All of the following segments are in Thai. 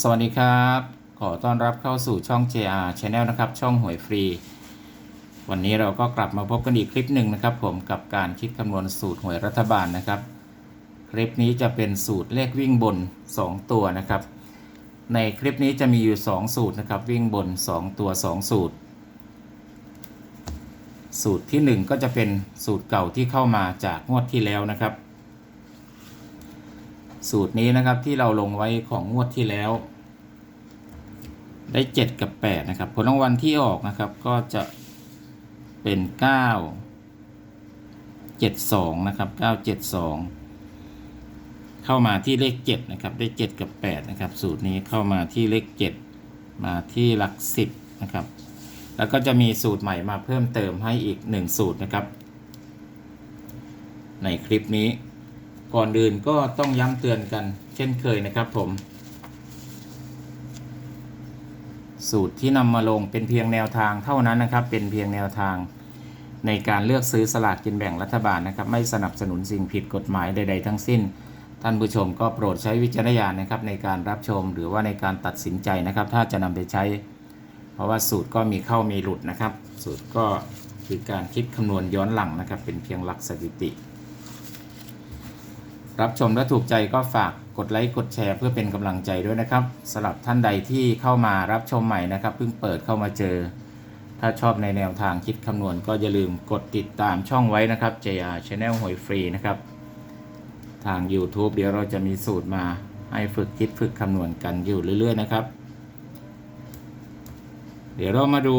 สวัสดีครับ ขอต้อนรับเข้าสู่ช่อง JR Channel นะครับ ช่องหวยฟรี วันนี้เราก็กลับมาพบกันอีกคลิปหนึ่งนะครับ ผมกับการคิดคำนวณสูตรหวยรัฐบาลนะครับ คลิปนี้จะเป็นสูตรเลขวิ่งบน 2 ตัวนะครับ ในคลิปนี้จะมีอยู่ 2 สูตรนะครับ วิ่งบน 2 ตัว 2 สูตร สูตรที่ 1 ก็จะเป็นสูตรเก่าที่เข้ามาจากงวดที่แล้วนะครับ สูตรนี้นะครับที่เราลงไว้ของงวดที่แล้ว ได้ 7 กับ 8 นะครับ ผลรางวัลที่ออกนะครับก็จะเป็น 9 72 นะครับ 972 เข้ามาที่เลข 7 นะครับ ได้ 7 กับ 8 นะครับ สูตรนี้เข้ามาที่เลข 7 มาที่หลัก 10 นะครับ แล้วก็จะมีสูตรใหม่มาเพิ่มเติมให้อีก 1 สูตรนะครับ ในคลิปนี้ ก่อนอื่นก็ต้องย้ำเตือนกัน เช่นเคยนะครับผม สูตรที่นำมาลงเป็นเพียงแนวทางเท่านั้นนะครับ เป็นเพียงแนวทางในการเลือกซื้อสลากกินแบ่งรัฐบาลนะครับ ไม่สนับสนุนสิ่งผิดกฎหมายใด ๆ ทั้งสิ้น ท่านผู้ชมก็โปรดใช้วิจารณญาณนะครับในการรับชมหรือว่าในการตัดสินใจนะครับ ถ้าจะนำไปใช้ เพราะว่าสูตรก็มีเข้ามีหลุดนะครับ สูตรก็คือการคิดคำนวณย้อนหลังนะครับ เป็นเพียงหลักสถิติ รับชมและถูกใจก็ฝากกดไลค์กดแชร์เพื่อเป็นกำลังใจด้วยนะครับสำหรับท่านใดที่เข้ามารับชมใหม่นะครับเพิ่งเปิดเข้ามาเจอ ถ้าชอบในแนวทางคิดคำนวณก็อย่าลืมกดติดตามช่องไว้นะครับ JR Channel หวยฟรีนะครับ ทาง YouTube เดี๋ยวเราจะมีสูตรมาให้ฝึกคิดฝึกคำนวณกันอยู่เรื่อย ๆ นะครับ เดี๋ยวเรามาดู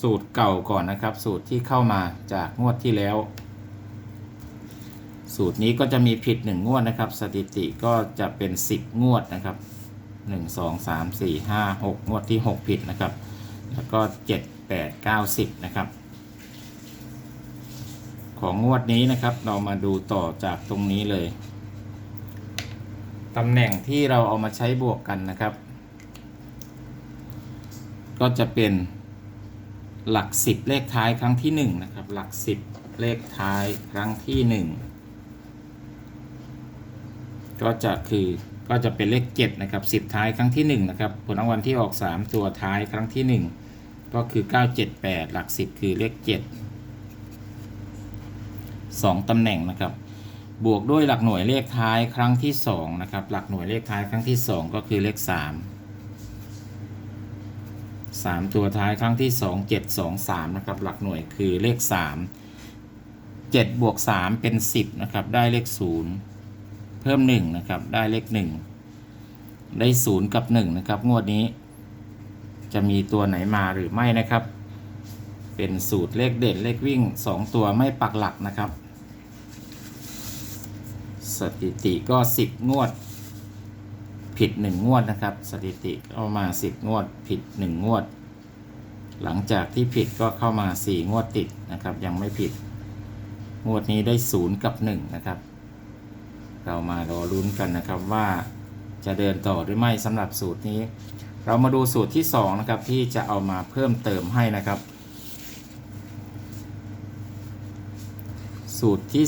สูตรเก่าก่อนนะครับ สูตรที่เข้ามาจากงวดที่แล้ว สูตรนี้ก็จะมีผิด 1 งวดนะครับ สถิติก็จะเป็น 10 งวดนะครับ 1 2 3 4 5 6 งวดที่ 6 ผิดนะครับ แล้วก็ 7 8 9 10 นะครับ ของงวดนี้นะครับเรามาดูต่อจากตรงนี้เลยตำแหน่งที่เราเอามาใช้บวกกันนะครับ ก็จะเป็นหลัก 10 เลขท้ายครั้งที่ 1 นะครับ หลัก 10 เลขท้ายครั้งที่ 1 ก็จะคือก็จะเป็นเลข7นะครับ10 ท้ายครั้งที่1นะครับผลรางวัลที่ออก 3 ตัวท้ายครั้งที่ 1 ก็คือ 978 หลัก 10 คือเลข 7 2 ตำแหน่งนะครับ บวกด้วยหลักหน่วยเลขท้ายครั้งที่2นะครับหลักหน่วยเลขท้ายครั้งที่ 2 ก็คือเลข 3 3 ตัวท้ายครั้งที่ 2 7 2 3นะครับหลักหน่วยคือเลข 3 7บวก3เป็น 10นะครับได้เลข 0 เพิ่ม1นะครับได้เลข1 ได้ 0 กับ1นะครับงวดนี้ จะมีตัวไหนมาหรือไม่นะครับ เป็นสูตรเลขเด่นเลขวิ่ง 2 ตัวไม่ปักหลักนะครับ สถิติก็ 10 งวด ผิด 1 งวดนะครับ สถิติเข้ามา 10 งวด ผิด 1 งวด หลังจากที่ผิดก็เข้ามา 4 งวดติดนะครับ ยังไม่ผิด งวดนี้ได้ 0 กับ 1 นะครับ เรามารอลุ้นกันนะครับว่าจะเดินต่อหรือไม่สำหรับสูตรนี้ เรามาดูสูตรที่2นะครับที่จะเอามาเพิ่มเติมให้นะครับ สูตรที่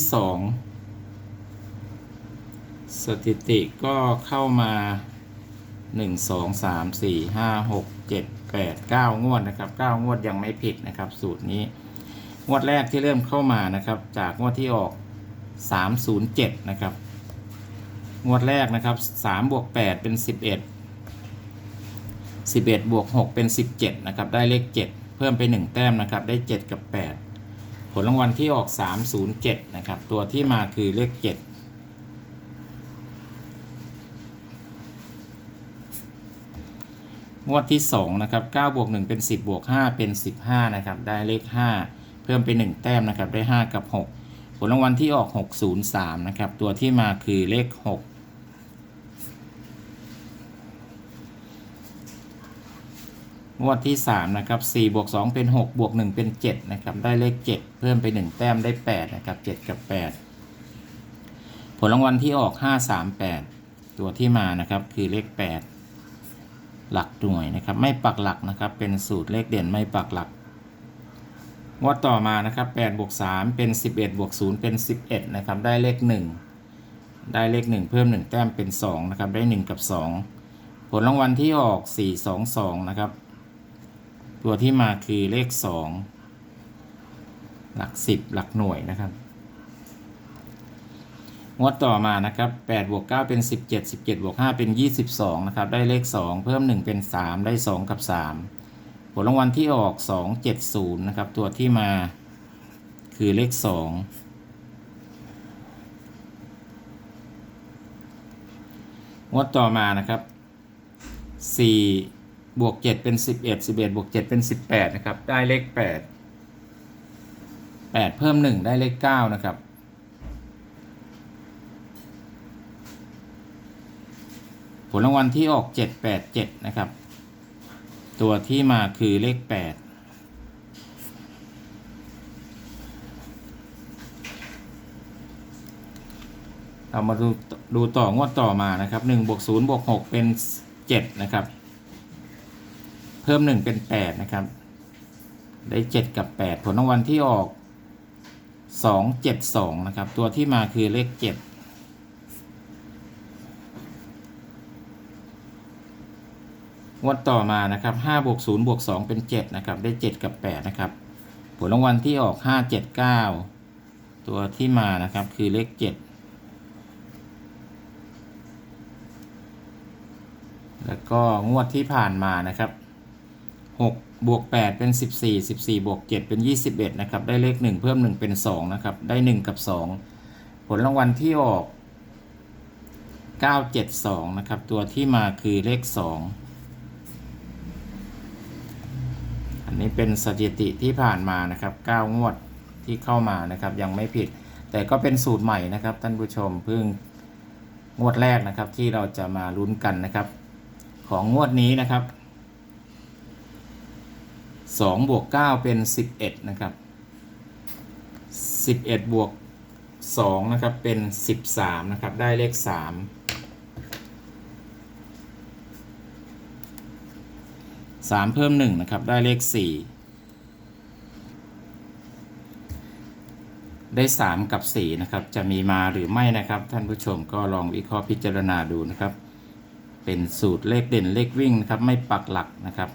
2 สถิติก็เข้ามา 1 2 3 4 5 6 7 8 9 งวดนะครับ 9 งวดยังไม่ผิดนะครับ สูตรนี้งวดแรกที่เริ่มเข้ามานะครับ จากงวดที่ออก 307 นะครับ งวดแรกนะครับ3บวก8เป็น 11 11บวก6เป็น 17นะครับได้เลข 7 เพิ่มไป 1 แต้มนะครับได้ 7 กับ 8 ผลรางวัลที่ออก 307นะครับตัวที่มาคือเลข 7งวดที่2นะครับ9บวก1เป็น10บวก5เป็น 15นะครับได้เลข 5 เพิ่มไป1แต้มนะครับได้ 5 กับ 6 ผลรางวัลที่ออก 603นะครับตัวที่มาคือเลข 6 งวดที่ 3 นะครับ4บวก2เป็น 6 บวก 1 เป็น 7 นะครับ ได้เลข 7 เพิ่มไป 1 แต้มได้ 8 นะครับ 7 กับ 8 ผลรางวัลที่ออก 538 ตัวที่มานะครับคือเลข 8 หลักหน่วยนะครับ ไม่ปักหลักนะครับ เป็นสูตรเลขเด่นไม่ปักหลัก งวดต่อมานะครับ8บวก3เป็น 11บวก0เป็น 11 นะครับ ได้เลข 1 ได้เลข 1 เพิ่ม 1 แต้มเป็น 2 นะครับ ได้ 1 กับ 2 ผลรางวัลที่ออกสี่สองสองนะครับ ตัวที่มาคือเลขสองหลักสิบหลักหน่วยนะครับงวดต่อมานะครับ8บวก9เป็น 17 17บวก5เป็น 22 นะครับ ได้เลข 2 เพิ่ม 1 เป็น 3 ได้ 2 กับ 3 ผลรางวัลที่ออก 270 นะครับ ตัวที่มาคือเลข 2 งวดต่อมานะครับ 4 บวก 7 เป็น 11 11 บวก 7 เป็น 18 นะครับ ได้เลข 8 8 เพิ่ม 1 ได้เลข 9 นะครับ ผลรางวัลที่ออก 787 นะครับ ตัวที่มาคือเลข 8เรามาดูดูต่องวดต่อมานะครับ1บวก0บวก6เป็น 7 นะครับ เพิ่ม 1 เป็น 8 นะครับ ได้ 7 กับ 8 ผลรางวัลที่ออก 272 นะครับ ตัวที่มาคือเลข 7งวดต่อมานะครับ5บวก0บวก2เป็น 7 นะครับ ได้ 7 กับ 8 นะครับ ผลรางวัลที่ออก 5 7 9 ตัวที่มานะครับคือเลข 7 แล้วก็งวดที่ผ่านมานะครับ 6บวก8เป็น 14 14บวก7เป็น 21 นะครับ ได้เลข 1 เพิ่ม 1 เป็น 2 นะครับ ได้ 1 กับ 2 ผลรางวัลที่ออก 972 นะครับ ตัวที่มาคือเลข 2 อันนี้เป็นสถิติที่ผ่านมานะครับ 9 งวดที่เข้ามานะครับ ยังไม่ผิด แต่ก็เป็นสูตรใหม่นะครับ ท่านผู้ชมเพิ่งงวดแรกนะครับที่เราจะมาลุ้นกันนะครับ ของงวดนี้นะครับ 2บวก9เป็น 11 นะครับ 11 บวก 2 นะครับ เป็น 13 นะครับ ได้เลข 3 3 เพิ่ม 1 นะครับ ได้เลข 4 ได้ 3 กับ 4 นะครับ จะมีมาหรือไม่นะครับ ท่านผู้ชมก็ลองวิเคราะห์พิจารณาดูนะครับ เป็นสูตรเลขเด่นเลขวิ่งนะครับ ไม่ปักหลักนะครับ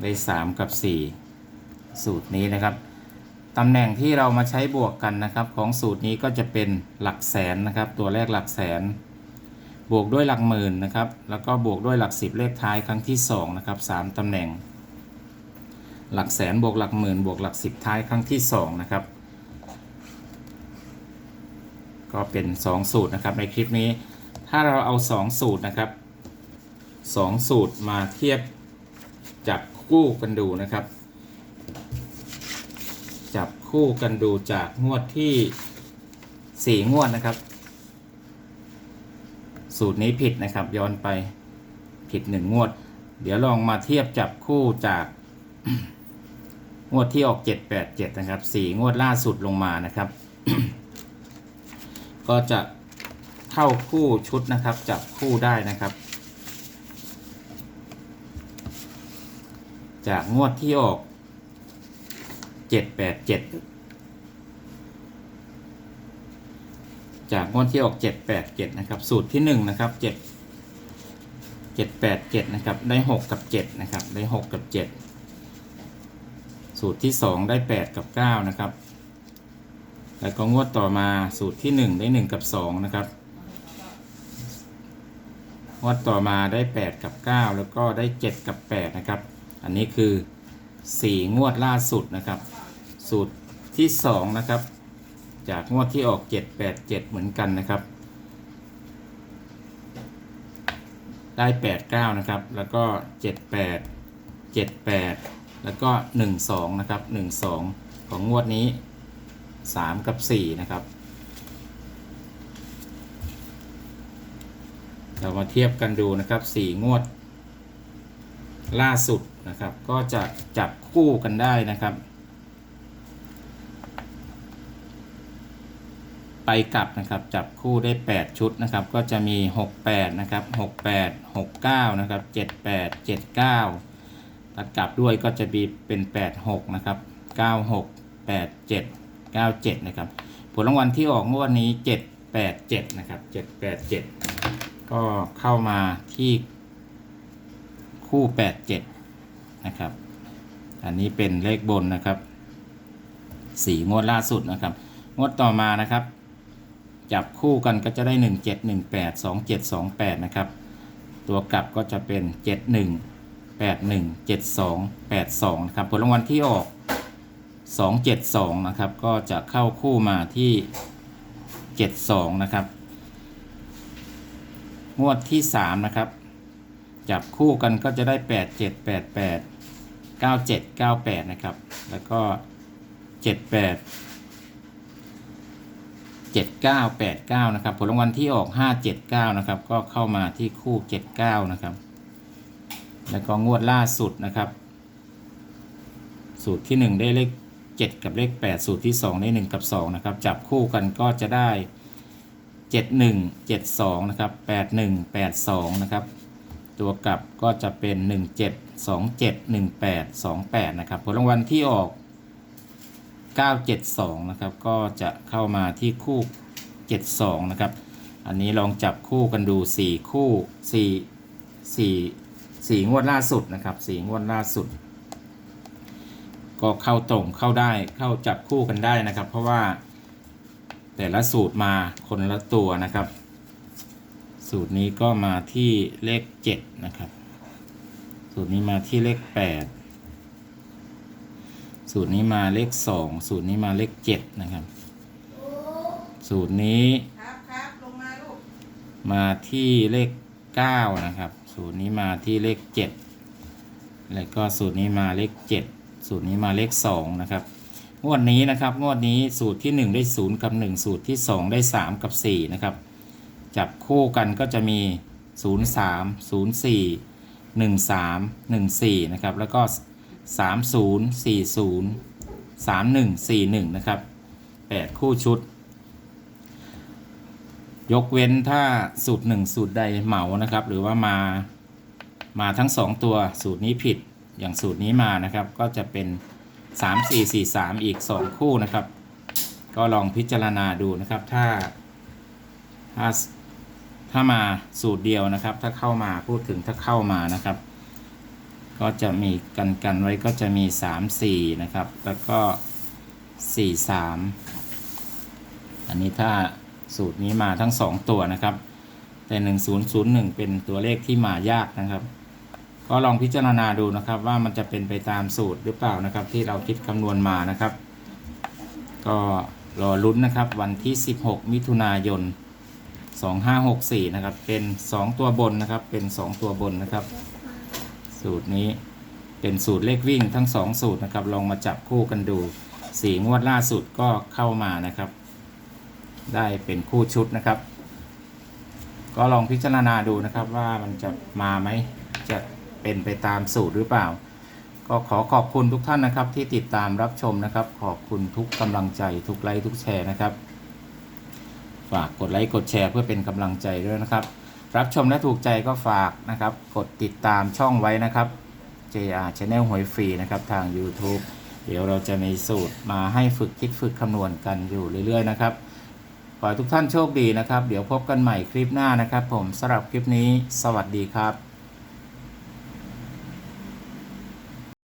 ได้ 3 กับ 4 สูตรนี้นะครับตำแหน่งที่เรามาใช้บวกกันนะครับ ของสูตรนี้ก็จะเป็นหลักแสนนะครับ ตัวแรกหลักแสน บวกด้วยหลักหมื่นนะครับ แล้วก็บวกด้วยหลักสิบเลขท้ายครั้งที่2นะครับ3ตำแหน่ง หลักแสนบวกหลักหมื่นบวกหลักสิบท้ายครั้งที่2นะครับก็เป็น 2 สูตรนะครับในคลิปนี้ ถ้าเราเอา 2 สูตรนะครับ 2 สูตรมาเทียบจับ คู่กันดูนะครับ จับคู่กันดูจากงวดที่4งวดนะครับ สูตรนี้ผิดนะครับ ย้อนไปผิด1งวด เดี๋ยวลองมาเทียบจับคู่จากงวดที่ออก 787 นะครับ 4 งวดล่าสุดลงมานะครับ ก็จะเข้าคู่ชุดนะครับ จับคู่ได้นะครับ จากงวดที่ออก787จากงวดที่ออก787นะครับ สูตรที่1นะครับ7 787นะครับ ได้6กับ7นะครับ ได้6กับ7สูตรที่2ได้8กับ9นะครับ แล้วก็งวดต่อมาสูตรที่1ได้1กับ2นะครับงวดต่อมาได้ 8 กับ 9 แล้วก็ได้ 7 กับ 8 นะครับ อันนี้คือ 4 งวดล่าสุดนะครับ สูตรที่ 2 นะครับ จากงวดที่ออก 7 8 7 เหมือนกันนะครับ ได้ 8 9 นะครับ แล้วก็ 7 8 7 8 แล้วก็ 1 2 นะครับ 1 2 ของงวดนี้ 3 กับ 4 นะครับ เรามาเทียบกันดูนะครับ 4 งวดล่าสุด นะครับ ก็จะจับคู่กันได้นะครับ ไปกลับนะครับ จับคู่ได้ 8 ชุดนะครับ ก็จะมี 68 นะครับ 68 69 นะครับ 78 79ตัดกลับด้วยก็จะมีเป็น 86 นะครับ 96 87 97 นะครับ ผลรางวัลที่ออกงวดนี้ 787 นะครับ 787 ก็เข้ามาที่คู่แปดเจ็ด นะครับ อันนี้เป็นเลขบนนะครับสี่งวดล่าสุดนะครับ งวดต่อมานะครับ จับคู่กันก็จะได้หนึ่งเจ็ดหนึ่งแปดสองเจ็ดสองแปดนะครับ ตัวกลับก็จะเป็นเจ็ดหนึ่งแปดหนึ่งเจ็ดสองแปดสองนะครับ ผลรางวัลที่ออกสองเจ็ดสองนะครับ ก็จะเข้าคู่มาที่เจ็ดสองนะครับ งวดที่สามนะครับ จับคู่กันก็จะได้แปดเจ็ดแปดแปดเก้าเจ็ดเก้าแปดนะครับ แล้วก็เจ็ดแปดเจ็ดเก้าแปดเก้านะครับ ผลรางวัลที่ออกห้าเจ็ดเก้านะครับ ก็เข้ามาที่คู่เจ็ดเก้านะครับ แล้วก็งวดล่าสุดนะครับ สูตรที่หนึ่งได้เลขเจ็ดกับเลขแปดสูตรที่สองได้หนึ่งกับสองนะครับ จับคู่กันก็จะได้เจ็ดหนึ่งเจ็ดสองนะครับแปดหนึ่งแปดสองนะครับ ตัวกลับก็จะเป็น 1 7 2 7 1 8 2 8 นะครับ ผลรางวัลที่ออก 972 นะครับ ก็จะเข้ามาที่คู่ 72 นะครับ อันนี้ลองจับคู่กันดู 4 คู่ 4 4 4 งวดล่าสุดนะครับ4งวดล่าสุด ก็เข้าตรงเข้าได้เข้าจับคู่กันได้นะครับ เพราะว่าแต่ละสูตรมาคนละตัวนะครับ สูตรนี้ก็มาที่เลขเจ็ดนะครับ สูตรนี้มาที่เลขแปดสูตรนี้มาเลขสองสูตรนี้มาเลขเจ็ดนะครับ สูตรนี้ครับครับลงมาลูกมาที่เลขเก้านะครับ สูตรนี้มาที่เลขเจ็ดแล้วก็สูตรนี้มาเลขเจ็ดสูตรนี้มาเลขสองนะครับงวดนี้นะครับงวดนี้สูตรที่หนึ่งได้ศูนย์กับหนึ่งสูตรที่สองได้สามกับสี่นะครับ จับคู่กันก็จะมี 0 3 0 4 1 3 1 4 นะครับ แล้วก็ 3 0 4 0 3 1 4 1 นะครับ 8 คู่ชุด ยกเว้นถ้าสูตร 1 สูตรใดเหมานะครับ หรือว่ามามาทั้ง 2 ตัวสูตรนี้ผิดอย่างสูตรนี้มานะครับ ก็จะเป็น 3 4 4 3 อีก 2 คู่นะครับ ก็ลองพิจารณาดูนะครับถ้าถ้า ถ้ามาสูตรเดียวนะครับ ถ้าเข้ามาพูดถึงถ้าเข้ามานะครับ ก็จะมีกันกันไว้ก็จะมี 3 4 นะครับ แล้วก็ 4 3 อันนี้ถ้าสูตรนี้มาทั้ง 2 ตัวนะครับ แต่ 1001 เป็นตัวเลขที่มายากนะครับ ก็ลองพิจารณาดูนะครับว่ามันจะเป็นไปตามสูตรหรือเปล่านะครับ ที่เราคิดคำนวณมานะครับ ก็รอลุ้นนะครับวันที่ 16 มิถุนายน 2564 นะครับ เป็น 2 ตัวบนนะครับ เป็น 2 ตัวบนนะครับ สูตรนี้เป็นสูตรเลขวิ่งทั้ง 2 สูตรนะครับ ลองมาจับคู่กันดูสีงวดล่าสุดก็เข้ามานะครับ ได้เป็นคู่ชุดนะครับ ก็ลองพิจารณาดูนะครับว่ามันจะมาไหมจะเป็นไปตามสูตรหรือเปล่า ก็ขอขอบคุณทุกท่านนะครับที่ติดตามรับชมนะครับ ขอบคุณทุกกำลังใจทุกไลค์ทุกแชร์นะครับ ฝากกดไลค์กดแชร์เพื่อเป็นกำลังใจด้วยนะครับ รับชมและถูกใจก็ฝากนะครับ กดติดตามช่องไว้นะครับ JR Channel หวยฟรีนะครับทาง YouTube เดี๋ยวเราจะมีสูตรมาให้ฝึกคิดฝึกคำนวณกันอยู่เรื่อย ๆ นะครับขอให้ทุกท่านโชคดีนะครับ เดี๋ยวพบกันใหม่คลิปหน้านะครับ ผมสำหรับคลิปนี้ สวัสดีครับ